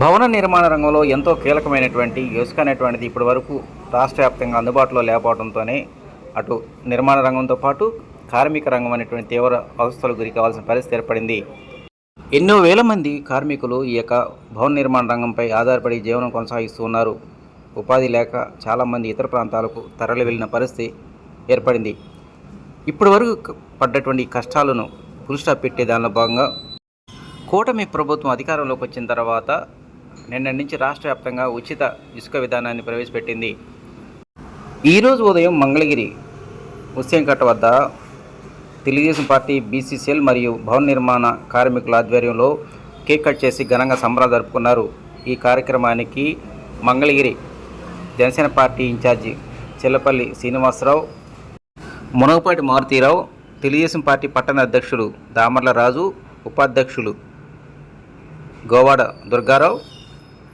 భవన నిర్మాణ రంగంలో ఎంతో కీలకమైనటువంటి ఇసుక అనేటువంటిది ఇప్పటి వరకు రాష్ట్ర వ్యాప్తంగా అందుబాటులో లేకపోవడంతోనే అటు నిర్మాణ రంగంతో పాటు కార్మిక రంగం అనేటువంటి తీవ్ర అవస్థలకు గురి కావాల్సిన పరిస్థితి ఏర్పడింది. ఎన్నో వేల మంది కార్మికులు ఈ యొక్క భవన నిర్మాణ రంగంపై ఆధారపడి జీవనం కొనసాగిస్తూ ఉన్నారు. ఉపాధి లేక చాలామంది ఇతర ప్రాంతాలకు తరలి వెళ్ళిన పరిస్థితి ఏర్పడింది. ఇప్పటి వరకు పడ్డటువంటి కష్టాలను ఫుల్ స్టాప్ పెట్టే దానిలో భాగంగా కూటమి ప్రభుత్వం అధికారంలోకి వచ్చిన తర్వాత నిన్న నుంచి రాష్ట్ర వ్యాప్తంగా ఉచిత ఇసుక విధానాన్ని ప్రవేశపెట్టింది. ఈరోజు ఉదయం మంగళగిరి హుస్సేన్కట్ట వద్ద తెలుగుదేశం పార్టీ బీసీసీఎల్ మరియు భవన నిర్మాణ కార్మికుల ఆధ్వర్యంలో కేక్ కట్ చేసి ఘనంగా సంబరాలు జరుపుకున్నారు. ఈ కార్యక్రమానికి Mangalagiri Janasena party in charge Chillapalli Srinivasarao Munagapati Maruthirao Telugu Desam party పట్టణ అధ్యక్షుడు దామర్ల రాజు ఉపాధ్యక్షులు గోవాడ దుర్గారావు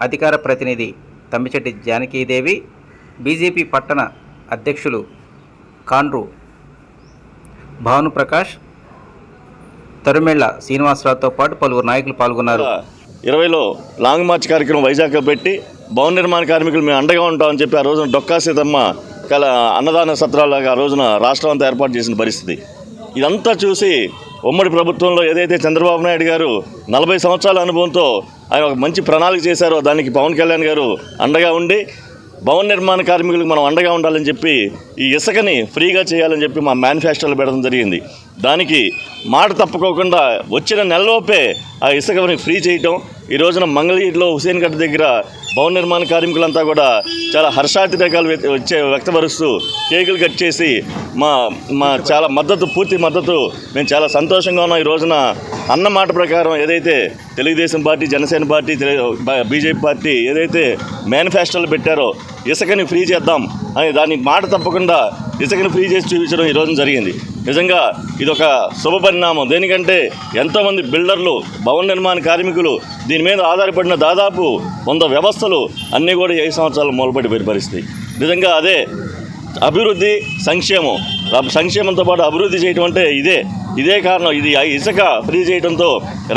అధికార ప్రతినిధి తమ్మిచెట్టి జానకీదేవి బీజేపీ పట్టణ అధ్యక్షులు కాండ్రు భాను ప్రకాష్ తరుమెళ్ళ శ్రీనివాసరావుతో పాటు పలువురు నాయకులు పాల్గొన్నారు. ఇరవైలో లాంగ్ మార్చ్ కార్యక్రమం వైజాగ్లో పెట్టి భవన నిర్మాణ కార్మికులు మేము అండగా ఉంటామని చెప్పి ఆ రోజున డొక్కా సీతమ్మ కల అన్నదాన సత్రాలుగా ఆ రోజున రాష్ట్రం అంతా ఏర్పాటు చేసిన పరిస్థితి. ఇదంతా చూసి ఉమ్మడి ప్రభుత్వంలో ఏదైతే చంద్రబాబు నాయుడు గారు నలభై సంవత్సరాల అనుభవంతో ఆయన ఒక మంచి ప్రణాళిక చేశారు. దానికి పవన్ కళ్యాణ్ గారు అండగా ఉండి భవన నిర్మాణ కార్మికులకు మనం అండగా ఉండాలని చెప్పి ఈ ఇసుకని ఫ్రీగా చేయాలని చెప్పి మా మేనిఫెస్టోలో పెడడం జరిగింది. దానికి మాట తప్పుకోకుండా వచ్చిన నెలలోపే ఆ ఇసుకని ఫ్రీ చేయటం ఈ రోజున మంగళగిరిలో హుసేన్ గడ్డ దగ్గర భవన నిర్మాణ కార్మికులంతా కూడా చాలా హర్షాతిరేకాలు వచ్చే వ్యక్తపరుస్తూ కేకులు కట్ చేసి మా మా చాలా మద్దతు పూర్తి మద్దతు మేము చాలా సంతోషంగా ఉన్నాం. ఈ రోజున అన్న మాట ప్రకారం ఏదైతే Telugu Desam party Janasena party BJP party ఏదైతే మేనిఫెస్టోలు పెట్టారో ఇసుకని ఫ్రీ చేద్దాం అని దాని మాట తప్పకుండా ఇసుకని ఫ్రీ చేసి చూపించడం ఈ రోజున జరిగింది. నిజంగా ఇదొక శుభ పరిణామం. దేనికంటే ఎంతోమంది బిల్డర్లు భవన నిర్మాణ కార్మికులు దీని మీద ఆధారపడిన దాదాపు వంద వ్యవస్థలు అన్నీ కూడా ఐదు సంవత్సరాలు మూలపడిపోయిన పరిస్థితి. నిజంగా అదే అభివృద్ధి సంక్షేమం. సంక్షేమంతో పాటు అభివృద్ధి చేయటం అంటే ఇదే. ఇదే కారణం. ఇది ఆ ఇసుక ఫ్రీ చేయడంతో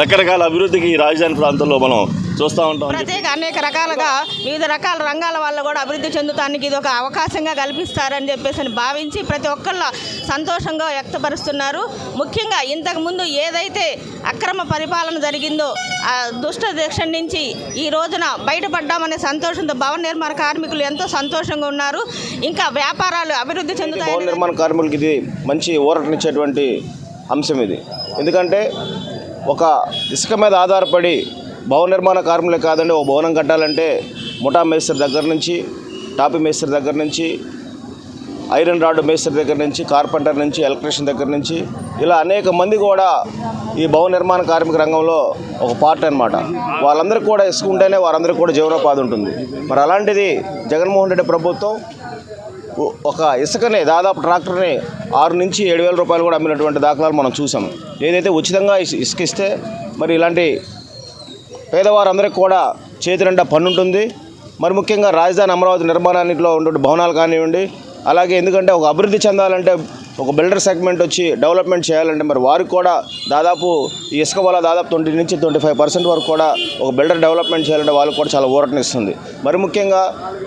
రకరకాల అభివృద్ధికి ఈ రాజధాని ప్రాంతంలో మనం చూస్తూ ఉంటాం ప్రత్యేక అనేక రకాలుగా వివిధ రకాల రంగాల వల్ల కూడా అభివృద్ధి చెందుతానికి ఇది ఒక అవకాశంగా కల్పిస్తారని చెప్పేసి అని భావించి ప్రతి ఒక్కళ్ళ సంతోషంగా వ్యక్తపరుస్తున్నారు. ముఖ్యంగా ఇంతకు ముందు ఏదైతే అక్రమ పరిపాలన జరిగిందో ఆ దుష్ట దీక్ష నుంచి ఈ రోజున బయటపడ్డామనే సంతోషంతో భవన నిర్మాణ కార్మికులు ఎంతో సంతోషంగా ఉన్నారు. ఇంకా వ్యాపారాలు అభివృద్ధి భవన చెందుతాయని నిర్మాణ కార్మికులకి ఇది మంచి ఊరటనిచ్చేటువంటి అంశం ఇది. ఎందుకంటే ఒక ఇసుక మీద ఆధారపడి భవన నిర్మాణ కార్మికులే కాదండి ఒక భవనం కట్టాలంటే ముఠా మేస్త్రి దగ్గర నుంచి టాపీ మేస్త్రి దగ్గర నుంచి ఐరన్ రాడ్ మేస్త్రి దగ్గర నుంచి కార్పెంటర్ నుంచి ఎలక్ట్రీషియన్ దగ్గర నుంచి ఇలా అనేక మంది కూడా ఈ భవన నిర్మాణ కార్మిక రంగంలో ఒక పార్ట్ అనమాట వాళ్ళందరికీ కూడా ఇసుక ఉంటేనే వారందరికీ కూడా జీవనోపాధి ఉంటుంది. మరి అలాంటిది జగన్మోహన్ రెడ్డి ప్రభుత్వం ఒ- ఒక ఇసుకని దాదాపు ట్రాక్టర్ని ఆరు నుంచి ఏడు వేల రూపాయలు కూడా అమ్మినటువంటి దాఖలాలు మనం చూసాం. ఏదైతే ఉచితంగా ఇస్- ఇసుక ఇస్తే మరి ఇలాంటి పేదవారందరికీ కూడా చేతి నిండా పన్ను ఉంటుంది మరి ముఖ్యంగా రాజధాని అమరావతి నిర్మాణానిలో ఉండే భవనాలు కానివ్వండి అలాగే ఎందుకంటే ఒక అభివృద్ధి చెందాలంటే ఒక బిల్డర్ సెగ్మెంట్ వచ్చి డెవలప్మెంట్ చేయాలంటే మరి వారికి కూడా దాదాపు ఈ ఇసుక వల్ల దాదాపు ట్వంటీ నుంచి ట్వంటీ ఫైవ్ పర్సెంట్ వరకు కూడా ఒక బిల్డర్ డెవలప్మెంట్ చేయాలంటే వాళ్ళకి కూడా చాలా ఊరటనిస్తుంది మరి ముఖ్యంగా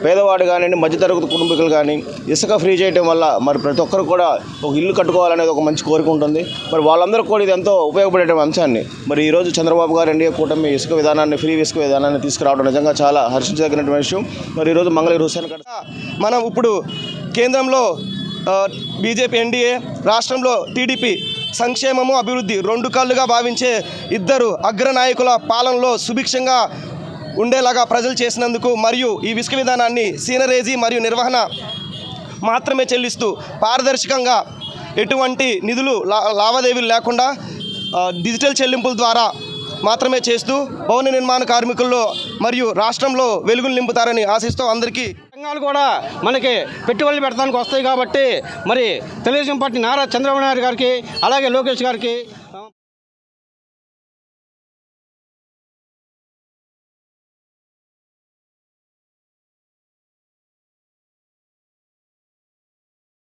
పేదవాడు కానివ్వండి మధ్యతరగతి కుటుంబీకులు కానీ ఇసుక ఫ్రీ చేయడం వల్ల మరి ప్రతి ఒక్కరు కూడా ఒక ఇల్లు కట్టుకోవాలనేది ఒక మంచి కోరిక ఉంటుంది. మరి వాళ్ళందరూ కూడా ఇది ఎంతో ఉపయోగపడే అంశాన్ని. మరి ఈరోజు చంద్రబాబు గారు ఎన్డీఏ కూటమి ఇసుక విధానాన్ని ఫ్రీ ఇసుక విధానాన్ని తీసుకురావడం నిజంగా చాలా హర్షించదగినటువంటి విషయం. మరి ఈరోజు మంగళగిరి హుస్సేన్ గడ్ మనం ఇప్పుడు కేంద్రంలో బీజేపీ ఎన్డీఏ రాష్ట్రంలో టీడీపీ సంక్షేమము అభివృద్ధి రెండు కళ్ళుగా భావించే ఇద్దరు అగ్రనాయకుల పాలనలో సుభిక్షంగా ఉండేలాగా ప్రజలు చేసినందుకు మరియు ఈ విసుక విధానాన్ని సీనరేజీ మరియు నిర్వహణ మాత్రమే చెల్లిస్తూ పారదర్శకంగా ఎటువంటి నిధులు లా లావాదేవీలు లేకుండా డిజిటల్ చెల్లింపుల ద్వారా మాత్రమే చేస్తూ భవన నిర్మాణ కార్మికుల్లో మరియు రాష్ట్రంలో వెలుగులు నింపుతారని ఆశిస్తూ అందరికీ రంగాలు కూడా మనకి పెట్టుబడులు పెట్టడానికి వస్తాయి కాబట్టి మరి తెలుగుదేశం పార్టీ నారా చంద్రబాబు నాయుడు గారికి అలాగే లోకేష్ గారికి